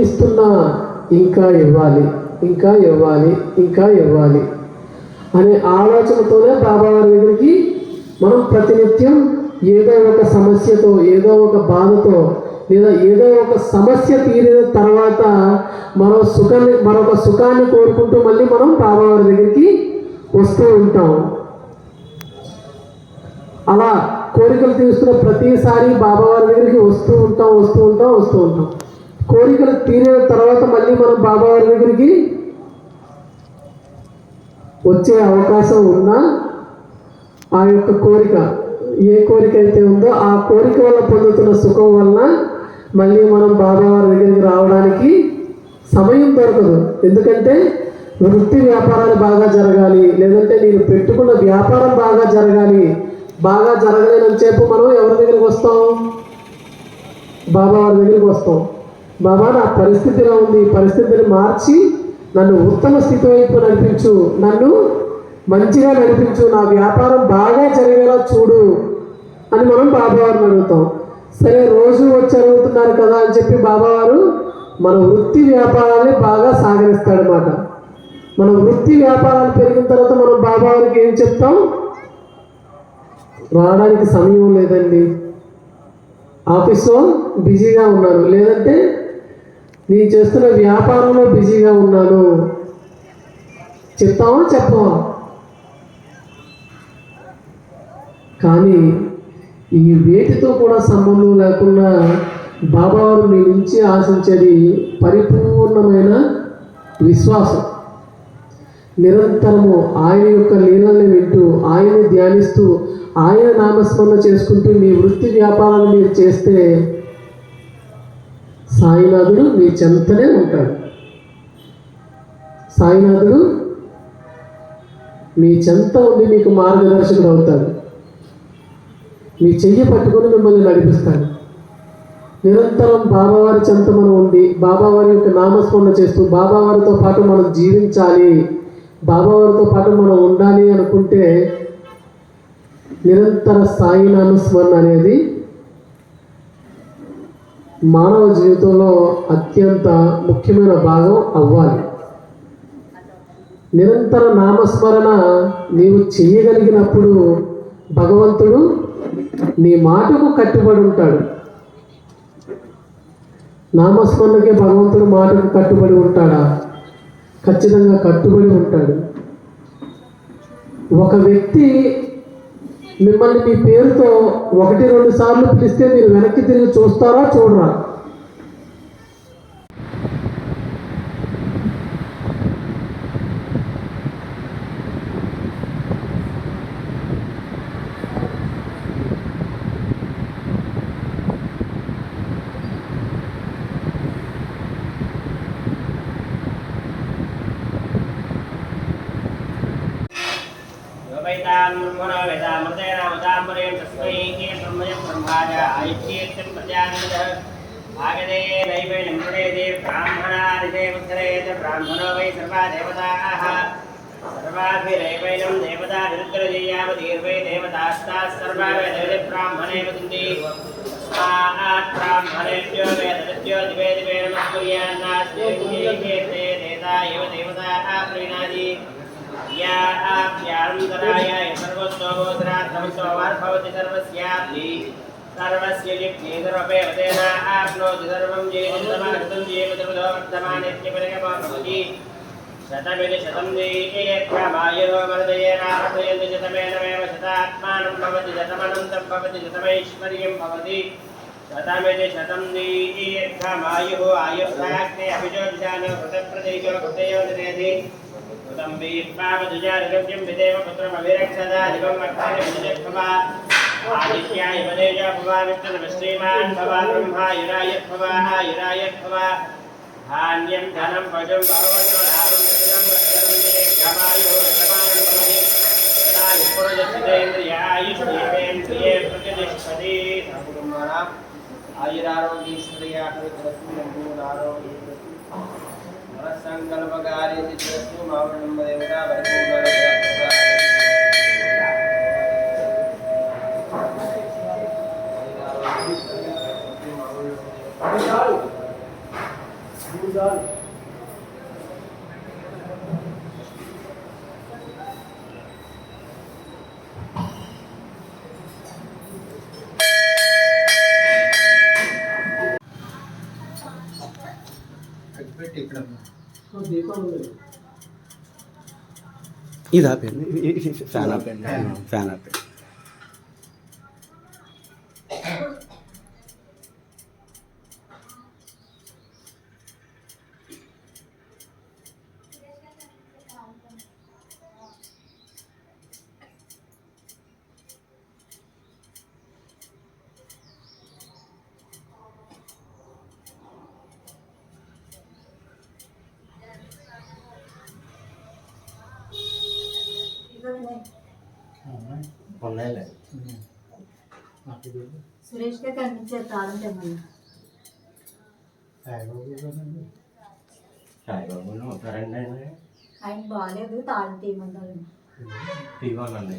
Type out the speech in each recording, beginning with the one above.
ఇస్తున్నా ఇంకా ఇవ్వాలి ఇంకా ఇవ్వాలి ఇంకా ఇవ్వాలి అనే ఆలోచనతోనే బాబావారి దగ్గరికి మనం ప్రతినిత్యం ఏదో ఒక సమస్యతో ఏదో ఒక బాధతో లేదా ఏదో ఒక సమస్య తీరిన తర్వాత మరో సుఖాన్ని మరొక సుఖాన్ని కోరుకుంటూ మళ్ళీ మనం బాబావారి దగ్గరికి వస్తూ ఉంటాం. అలా కోరికలు తీరుస్తున్న ప్రతిసారి బాబావారి దగ్గరికి వస్తూ ఉంటాం వస్తూ ఉంటాం వస్తూ ఉంటాం. కోరికలు తీరిన తర్వాత మళ్ళీ మనం బాబావారి దగ్గరికి వచ్చే అవకాశం ఉన్నా ఆ యొక్క కోరిక ఏ కోరిక అయితే ఉందో ఆ కోరిక వల్ల పొందుతున్న సుఖం వలన మళ్ళీ మనం బాబావారి దగ్గరికి రావడానికి సమయం దొరకదు. ఎందుకంటే వృత్తి వ్యాపారాలు బాగా జరగాలి లేదంటే నేను పెట్టుకున్న వ్యాపారం బాగా జరగాలి బాగా జరగలేనని చెప్పు మనం ఎవరి దగ్గరికి వస్తాం? బాబావారి దగ్గరికి వస్తాం. బాబా నా పరిస్థితి ఉంది. ఈ పరిస్థితిని మార్చి నన్ను ఉత్తమ స్థితి వైపు నడిపించు. నన్ను మంచిగా నడిపించు. నా వ్యాపారం బాగా జరిగేలా చూడు అని మనం బాబావారిని అడుగుతాం. సరే రోజు వచ్చి అడుగుతున్నారు కదా అని చెప్పి బాబావారు మన వృత్తి వ్యాపారాన్ని బాగా సాగరిస్తాడనమాట మన వృత్తి వ్యాపారాలు పెరిగిన తర్వాత మనం బాబావారికి ఏం చెప్తాం? రావడానికి సమయం లేదండి. ఆఫీస్లో బిజీగా ఉన్నాను లేదంటే నేను చేస్తున్న వ్యాపారంలో బిజీగా ఉన్నాను. చెప్తావా? చెప్పవా? కానీ ఈ వేటితో కూడా సంబంధం లేకుండా బాబావారు మీ నుంచి ఆశించేది పరిపూర్ణమైన విశ్వాసం. నిరంతరము ఆయన యొక్క లీలల్ని వింటూ ఆయన్ని ధ్యానిస్తూ ఆయన నామస్మరణ చేసుకుంటూ మీ వృత్తి వ్యాపారాన్ని మీరు చేస్తే సాయినాథుడు మీ చెంతనే ఉంటాడు. సాయినాథుడు మీ చెంత ఉండి మీకు మార్గదర్శకుడు అవుతాడు. మీ చెయ్యి పట్టుకొని మిమ్మల్ని నడిపిస్తాడు. నిరంతరం బాబావారి చెంత మనం ఉండి బాబావారి యొక్క నామస్మరణ చేస్తూ బాబావారితో పాటు మనం జీవించాలి బాబావారితో పాటు మనం ఉండాలి అనుకుంటే నిరంతర సాయి నామస్మరణ అనేది మానవ జీవితంలో అత్యంత ముఖ్యమైన భాగం అవ్వాలి. నిరంతర నామస్మరణ నీవు చేయగలిగినప్పుడు భగవంతుడు నీ మాటకు కట్టుబడి ఉంటాడు. నామస్మరణకే భగవంతుడు మాటకు కట్టుబడి ఉంటాడా? ఖచ్చితంగా కట్టుబడి ఉంటాడు. ఒక వ్యక్తి మిమ్మల్ని మీ పేరుతో ఒకటి రెండు సార్లు పిలిస్తే మీరు వెనక్కి తిరిగి చూస్తారా చూడరా? ేతామృతేనామృతాంబురేణ తస్మై బ్రహ్మయ బ్రహ్మాజ ఐక్యేత్యం ప్రజానంద ఆగదే దైవే నిమృడేదే బ్రాహ్మణాదిదేవృతరేత బ్రాహ్మణో వై సర్వా దేవతాః సర్వాభిరేవైనం దేవతా నిరుత్తరజేయామ దీర్వై దేవతాస్తాః సర్వావే దేవతే బ్రాహ్మణే వదంతి తస్మాత్ బ్రాహ్మణేభ్యో వేదత్యో ద్వే ద్వే నమస్కుర్యాన్నాస్తే దేవతా ఏవ దేవతాః ప్రీణాది या आप्यान्तराय सर्वस्वोद्रात्मस्वमार्भवति सर्वस्याप्ति सर्वस्य लिप्ति सर्वपेवतेन आप्नोति सर्वं जेतमकृतं जीवतमदो वर्धमानेत्यपरिगमो भवति शतमिति शतं दीयेक्षमायुः वर्धयेनावर्धयन्ति शतमेनमेव शतात्मानं भवति शतमनन्तं भवति शतमैश्वर्यं भवति शतमिति शतं दीयेक्षमायुः आयुर्धाग्ने अभिजोतिषानो कृतप्रदेशो कृतयो निरेधि आदित्याय पदेय भवा विष्णुः श्रीमान् भवा ब्रह्मा युराय भवा युराय भवा धान्यं धनं भजं भवन्तो लाभं यतिरं वत्सरन्ते क्षमायो यतमानं भवति तदा विपुरजसितेन्द्रियायुष्येन्द्रिये प्रतिष्ठति आयुरारोग्यैश्वर्या कृतरत्नं आरोग्ये ఆయురారోగ్యశ్వర్యాకృతరస్సు సంకల్పకార్య సిద్ధిరస్సు మావడం దేవతా దీపం ఉంది ఇది ఆపేయండి ఫ్యాన్ ఆపేయండి ఫ్యాన్ ఆపేయండి సురేష్కే కనిపించే తాళం తెమ్మన్నా. సాయిబాబును అవుతారండి ఆయన. బాగాలేదు తాళం తీయమన్నారు. తీవాలండి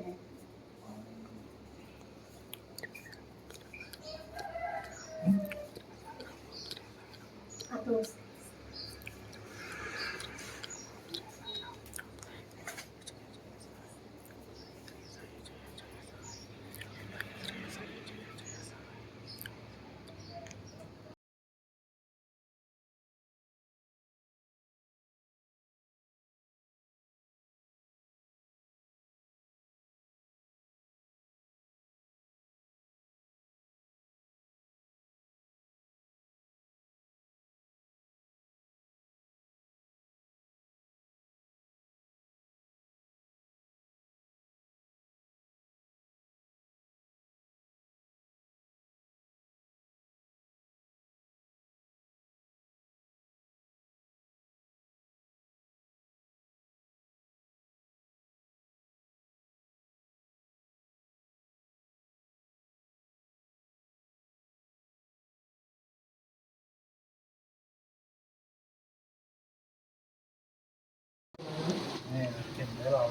Verbo 没了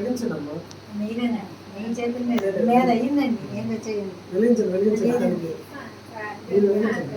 వెళ్ళించండి మీరేనా మీ చేతుల మీద మీద అయ్యిందండి. ఏం చేయండి వెళ్ళించండి మీరు వెళ్ళించండి